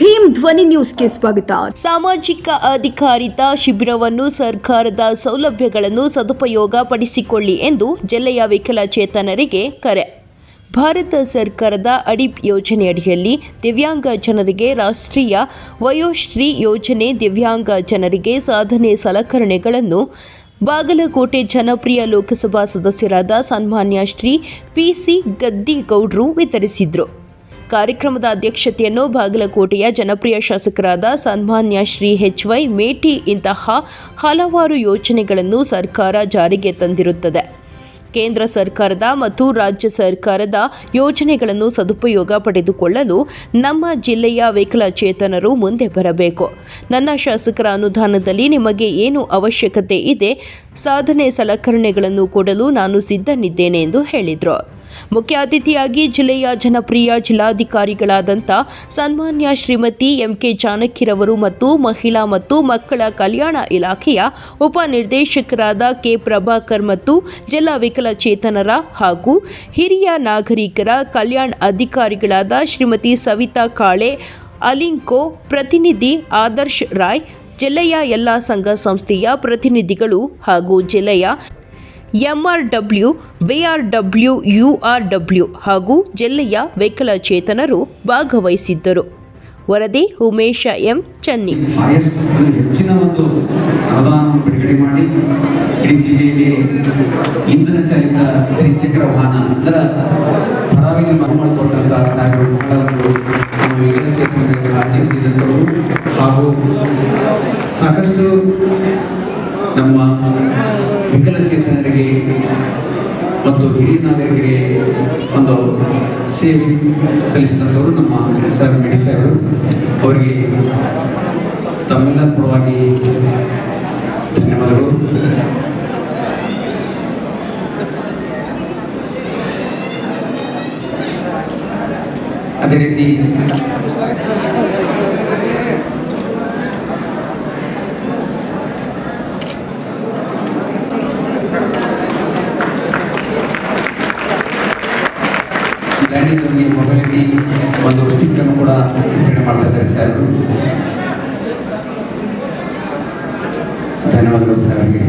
ಭೀಮ್ ಧ್ವನಿ ನ್ಯೂಸ್ಗೆ ಸ್ವಾಗತ. ಸಾಮಾಜಿಕ ಅಧಿಕಾರಿತ ಶಿಬಿರವನ್ನು ಸರ್ಕಾರದ ಸೌಲಭ್ಯಗಳನ್ನು ಸದುಪಯೋಗ ಪಡಿಸಿಕೊಳ್ಳಿ ಎಂದು ಜಿಲ್ಲೆಯ ವಿಕಲಚೇತನರಿಗೆ ಕರೆ. ಭಾರತ ಸರ್ಕಾರದ ಅಡಿಪ್ ಯೋಜನೆಯಡಿಯಲ್ಲಿ ದಿವ್ಯಾಂಗ ಜನರಿಗೆ ರಾಷ್ಟ್ರೀಯ ವಯೋಶ್ರೀ ಯೋಜನೆ ದಿವ್ಯಾಂಗ ಜನರಿಗೆ ಸಾಧನೆ ಸಲಕರಣೆಗಳನ್ನು ಬಾಗಲಕೋಟೆ ಜನಪ್ರಿಯ ಲೋಕಸಭಾ ಸದಸ್ಯರಾದ ಸನ್ಮಾನ್ಯ ಶ್ರೀ ಪಿಸಿ ಗದ್ದಿಗೌಡ್ರು ವಿತರಿಸಿದರು. ಕಾರ್ಯಕ್ರಮದ ಅಧ್ಯಕ್ಷತೆಯನ್ನು ಬಾಗಲಕೋಟೆಯ ಜನಪ್ರಿಯ ಶಾಸಕರಾದ ಸನ್ಮಾನ್ಯ ಶ್ರೀ ಎಚ್ ವೈ ಮೇಟಿ ಇಂತಹ ಹಲವಾರು ಯೋಜನೆಗಳನ್ನು ಸರ್ಕಾರ ಜಾರಿಗೆ ತಂದಿರುತ್ತದೆ. ಕೇಂದ್ರ ಸರ್ಕಾರದ ಮತ್ತು ರಾಜ್ಯ ಸರ್ಕಾರದ ಯೋಜನೆಗಳನ್ನು ಸದುಪಯೋಗ ಪಡೆದುಕೊಳ್ಳಲು ನಮ್ಮ ಜಿಲ್ಲೆಯ ವಿಕಲಚೇತನರು ಮುಂದೆ ಬರಬೇಕು. ನನ್ನ ಶಾಸಕರ ಅನುದಾನದಲ್ಲಿ ನಿಮಗೆ ಏನು ಅವಶ್ಯಕತೆ ಇದೆ, ಸಾಧನೆ ಸಲಕರಣೆಗಳನ್ನು ಕೊಡಲು ನಾನು ಸಿದ್ಧನಿದ್ದೇನೆ ಎಂದು ಹೇಳಿದರು. ಮುಖ್ಯ ಅತಿಥಿಯಾಗಿ ಜಿಲ್ಲೆಯ ಜನಪ್ರಿಯ ಜಿಲ್ಲಾಧಿಕಾರಿಗಳಾದಂಥ ಸನ್ಮಾನ್ಯ ಶ್ರೀಮತಿ ಎಂಕೆ ಜಾನಕಿರವರು ಮತ್ತು ಮಹಿಳಾ ಮತ್ತು ಮಕ್ಕಳ ಕಲ್ಯಾಣ ಇಲಾಖೆಯ ಉಪನಿರ್ದೇಶಕರಾದ ಕೆ ಪ್ರಭಾಕರ್ ಮತ್ತು ಜಿಲ್ಲಾ ವಿಕಲಚೇತನರ ಹಾಗೂ ಹಿರಿಯ ನಾಗರಿಕರ ಕಲ್ಯಾಣ ಅಧಿಕಾರಿಗಳಾದ ಶ್ರೀಮತಿ ಸವಿತಾ ಕಾಳೆ, ಅಲಿಂಕೋ, ಪ್ರತಿನಿಧಿ ಆದರ್ಶ್ ರಾಯ್, ಜಿಲ್ಲೆಯ ಎಲ್ಲ ಸಂಘ ಸಂಸ್ಥೆಯ ಪ್ರತಿನಿಧಿಗಳು ಹಾಗೂ ಜಿಲ್ಲೆಯ ಎಂಆರ್ಡಬ್ಲ್ಯೂ, ವಿಆರ್ಡಬ್ಲ್ಯೂ, ಯುಆರ್ಡಬ್ಲ್ಯೂ ಹಾಗೂ ಜಿಲ್ಲೆಯ ವಿಕಲಚೇತನರು ಭಾಗವಹಿಸಿದ್ದರು. ವರದಿ ಉಮೇಶ ಎಂ. ಚನ್ನಿ. ಹೆಚ್ಚಿನ ಒಂದು ಅನುದಾನವನ್ನು ಬಿಡುಗಡೆ ಮಾಡಿ, ಇಡೀ ಜಿಲ್ಲೆಯಲ್ಲಿ ಇಂಧನ ಚಾಲಿತ ತ್ರಿಚಕ್ರ ವಾಹನ ಅಂದ್ರೆ ಪರವಾಗಿ ಮಾಡಿಕೊಟ್ಟಂತಹ ಸಾಹೇಬರು ಹಾಗೂ ಸಾಕಷ್ಟು ನಮ್ಮ ವಿಕಲಚೇತನರಿಗೆ ಮತ್ತು ಹಿರಿಯ ನಾಗರಿಕರಿಗೆ ಒಂದು ಸೇವೆ ಸಲ್ಲಿಸಿದಂಥವರು ನಮ್ಮ ಸರ್ ಮೆಡಿ ಸಾಹೇಬರು ಅವರಿಗೆ ತಮ್ಮೆಲ್ಲರ ಪರವಾಗಿ ಧನ್ಯವಾದಗಳು. ಅದೇ ರೀತಿ ಲ್ಯಾಂಡಿಂಗ್ ಬಗ್ಗೆ ಮೊಬೈಲಿಟಿ ಒಂದು ಸ್ಟಿಕ್ ಅನ್ನು ಕೂಡ ವಿತರಣೆ ಮಾಡ್ತಾ ಇದ್ದಾರೆ ಸರ್ ಧನ್ಯವಾದಗಳು ಸರ್ ಅವರಿಗೆ